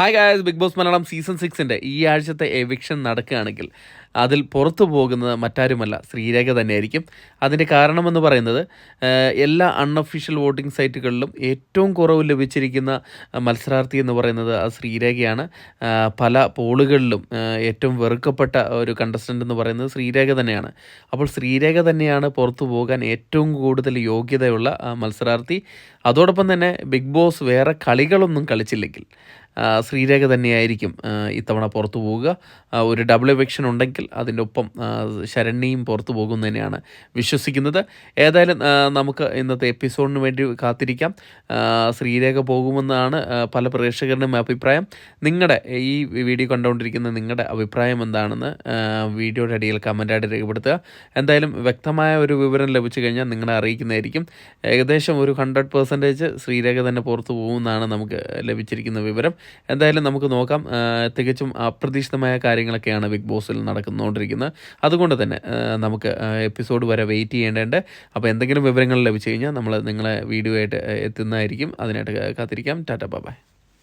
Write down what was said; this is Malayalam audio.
Hi guys big boss Malayalam season സിക്സിന്റെ ഈ ആഴ്ചത്തെ എവിക്ഷൻ നടക്കുകയാണെങ്കിൽ അതിൽ പുറത്തു പോകുന്നത് മറ്റാരുമല്ല ശ്രീരേഖ തന്നെയായിരിക്കും. അതിന്റെ കാരണമെന്ന് പറയുന്നത് എല്ലാ അൺഒഫീഷ്യൽ വോട്ടിംഗ് സൈറ്റുകളിലും ഏറ്റവും കുറവ് ലഭിച്ചിരിക്കുന്ന മത്സരാർത്ഥി എന്ന് പറയുന്നത് ആ ശ്രീരേഖയാണ്. പല പോളുകളിലും ഏറ്റവും വെറുക്കപ്പെട്ട ഒരു കണ്ടസ്റ്റന്റ് എന്ന് പറയുന്നത് ശ്രീരേഖ തന്നെയാണ്. അപ്പോൾ ശ്രീരേഖ തന്നെയാണ് പുറത്തു പോകാൻ ഏറ്റവും കൂടുതൽ യോഗ്യതയുള്ള മത്സരാർത്ഥി. അതോടൊപ്പം തന്നെ ബിഗ് ബോസ് വേറെ കളികളൊന്നും കളിച്ചില്ലെങ്കിൽ ശ്രീരേഖ തന്നെയായിരിക്കും ഇത്തവണ പുറത്തു പോവുക. ഒരു ഡബിൾ എവിക്ഷൻ ഉണ്ടെങ്കിൽ അതിന്റെ ഒപ്പം ശരണ്യയും പുറത്തു പോകും തന്നെയാണ് വിശ്വസിക്കുന്നത്. ഏതായാലും നമുക്ക് ഇന്നത്തെ എപ്പിസോഡിന് വേണ്ടി കാത്തിരിക്കാം. ശ്രീരേഖ പോകുമെന്നാണ് പല പ്രേക്ഷകരുടെയും അഭിപ്രായം. നിങ്ങളുടെ ഈ വീഡിയോ കണ്ടുകൊണ്ടിരിക്കുന്ന നിങ്ങളുടെ അഭിപ്രായം എന്താണെന്ന് വീഡിയോയുടെ അടിയിൽ കമന്റായിട്ട് രേഖപ്പെടുത്തുക. എന്തായാലും വ്യക്തമായ ഒരു വിവരം ലഭിച്ചു കഴിഞ്ഞാൽ നിങ്ങളെ അറിയിക്കുന്നതായിരിക്കും. ഏകദേശം ഒരു ഹൺഡ്രഡ് പെർസെന്റേജ് ശ്രീരേഖ തന്നെ പുറത്തു പോകുമെന്നാണ് നമുക്ക് ലഭിച്ചിരിക്കുന്ന വിവരം. എന്തായാലും നമുക്ക് നോക്കാം. തികച്ചും അപ്രതീക്ഷിതമായ കാര്യങ്ങളൊക്കെയാണ് ബിഗ് ബോസിൽ നടക്കുന്നുകൊണ്ടിരിക്കുന്നത് അതുകൊണ്ട് തന്നെ നമുക്ക് എപ്പിസോഡ് വരെ വെയിറ്റ് ചെയ്യേണ്ടതുണ്ട്. അപ്പോൾ എന്തെങ്കിലും വിവരങ്ങൾ ലഭിച്ചു കഴിഞ്ഞാൽ നമ്മൾ നിങ്ങളെ വീഡിയോ ആയിട്ട് എത്തുന്നതായിരിക്കും. അതിനായിട്ട് കാത്തിരിക്കാം. Tata bye.